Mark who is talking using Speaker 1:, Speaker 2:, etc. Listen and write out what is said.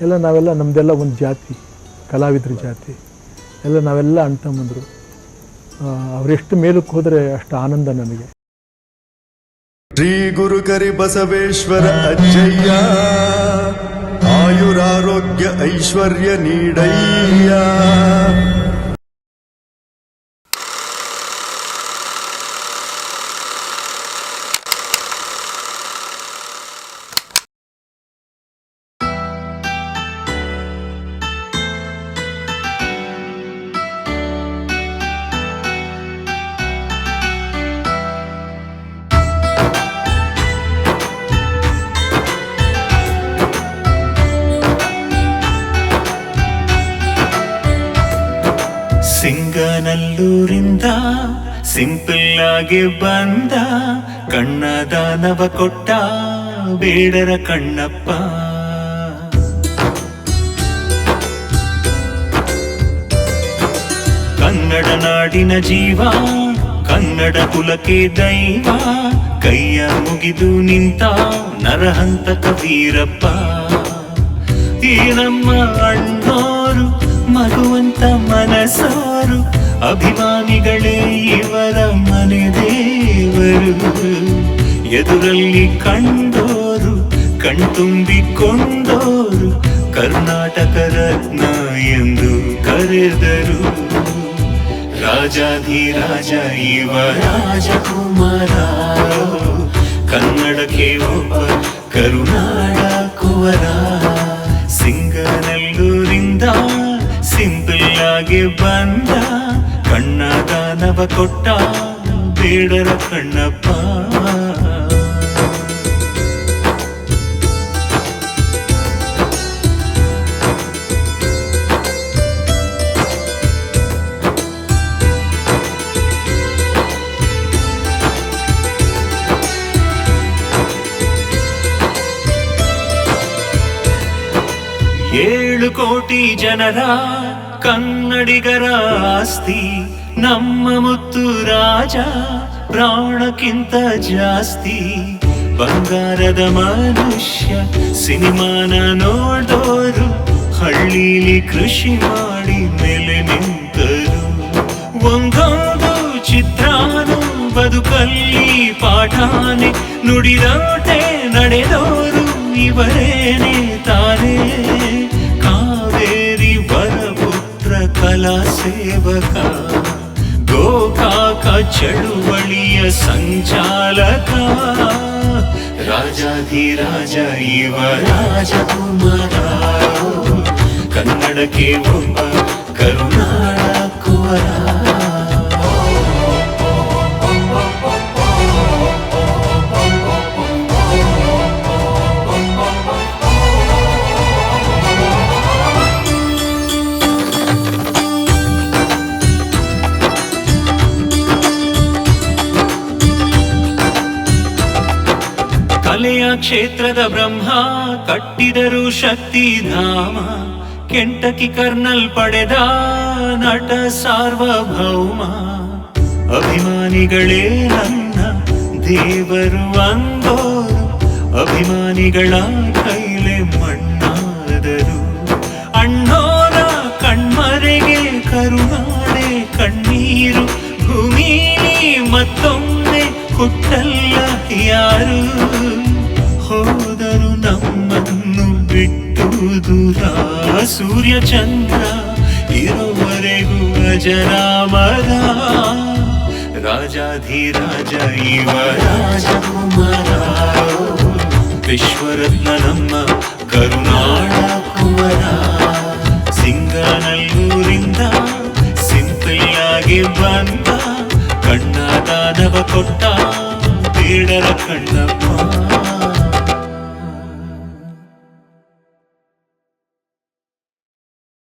Speaker 1: ಎಲ್ಲ ನಾವೆಲ್ಲ ನಮ್ಮದೆಲ್ಲ ಒಂದು ಜಾತಿ, ಕಲಾವಿದ್ರ ಜಾತಿ. ಎಲ್ಲ ನಾವೆಲ್ಲ ಅಂತ ಬಂದರು ಅವರೆಷ್ಟು ಮೇಲಕ್ಕೆ ಹೋದರೆ ಅಷ್ಟು ಆನಂದ ನನಗೆ
Speaker 2: ಶ್ರೀ ಗುರು ಕರಿ ಬಸವೇಶ್ವರ ಅಜ್ಜಯ್ಯ, ಆಯುರಾರೋಗ್ಯ ಐಶ್ವರ್ಯ ನೀಡಯ್ಯ.
Speaker 3: ಸಿಂಗನಲ್ಲೂರಿಂದ ಸಿಂಪಲ್ ಆಗಿ ಬಂದ ಕಣ್ಣ ದಾನವ ಕೊಟ್ಟ ಬೇಡರ ಕಣ್ಣಪ್ಪ. ಕನ್ನಡ ನಾಡಿನ ಜೀವ, ಕನ್ನಡ ಕುಲಕ್ಕೆ ದೈವ, ಕೈಯ ಮುಗಿದು ನಿಂತ ನರಹಂತಕ ವೀರಪ್ಪ ಈ ನಮ್ಮ ಅಣ್ಣೋರು, ಮಗುವಂತ ಮನಸ್ಸೋರು ಅಭಿಮಾನಿಗಳೇ, ಇವರ ಮನೆ ದೇವರು. ಎದುರಲ್ಲಿ ಕಂಡೋರು, ಕಣ್ತುಂಬಿಕೊಂಡೋರು ಕರ್ನಾಟಕ ರತ್ನ ಎಂದು ಕರೆದರು. ರಾಜಾಧಿರಾಜ, ಇವ ರಾಜಕುಮಾರ. ಕನ್ನಡಕ್ಕೆ ಒಬ್ಬ ಕರುನಾಡ ಕುವರ. ಸಿಂಗನಲ್ಲೂರಿಂದ ಸಿಂಪಲ್ ಆಗಿ ಬಂದ ಕಣ್ಣ ದಾನವ ಕೊಟ್ಟ ಬೇಡರ ಕಣ್ಣಪ್ಪ. ಏಳು ಕೋಟಿ ಜನರ ಕನ್ನಡಿಗರ ಆಸ್ತಿ. ನಮ್ಮ ಮುತ್ತು ರಾಜ, ಪ್ರಾಣಕ್ಕಿಂತ ಜಾಸ್ತಿ. ಬಂಗಾರದ ಮನುಷ್ಯ, ಸಿನಿಮಾನ ನೋಡೋರು ಹಳ್ಳಿಲಿ ಕೃಷಿ ಮಾಡಿ ಮೇಲೆ ನಿಂತರು. ಒಂದೊಂದು ಚಿತ್ರಾನು, ಬದುಕಲ್ಲಿ ಪಾಠಾನೆ, ನುಡಿದಾಟೆ ನಡೆದೋರು ಇವರೇನೆ ತಾನೇ. ಕಾವೇರಿ ವರಪುತ್ರ, ಕಲಾ ಸೇವಕ. ಚಳುವಳಿಯ ಸಂಚಾಲಕ. ರಾಜಾಧಿರಾಜ ಇವ ರಾಜಕುಮಾರ. ಕನ್ನಡಕ್ಕೆ ಒಬ್ಬ ಕರುನಾಡ ಕಲೆಯ ಕ್ಷೇತ್ರದ ಬ್ರಹ್ಮ, ಕಟ್ಟಿದರು ಶಕ್ತಿಧಾಮ ಕೆಂಟಕಿ ಕರ್ನಲ್ ಪಡೆದ ನಟ ಸಾರ್ವಭೌಮ. ಅಭಿಮಾನಿಗಳೇ ನನ್ನ ದೇವರು ಅಂದೋ ಅಭಿಮಾನಿಗಳ ದೂರ ಸೂರ್ಯ ಚಂದ್ರ, ಇರುವರೆಗೂ ಅಜರಾಮರ ರಾಜಾಧಿರಾಜ ಇವ ರಾಜಕುಮಾರ ವಿಶ್ವರತ್ನ ನಮ್ಮ ಕರುಣಾಳ ಕುವರ. ಸಿಂಗನಲ್ಲೂರಿಂದ ಸಿಂಪಲ್ ಆಗಿ ಬಂದ ಕಣ್ಣ ದಾನವ ಕೊಟ್ಟ, ಬೇಡರ ಕಣ್ಣಪ್ಪ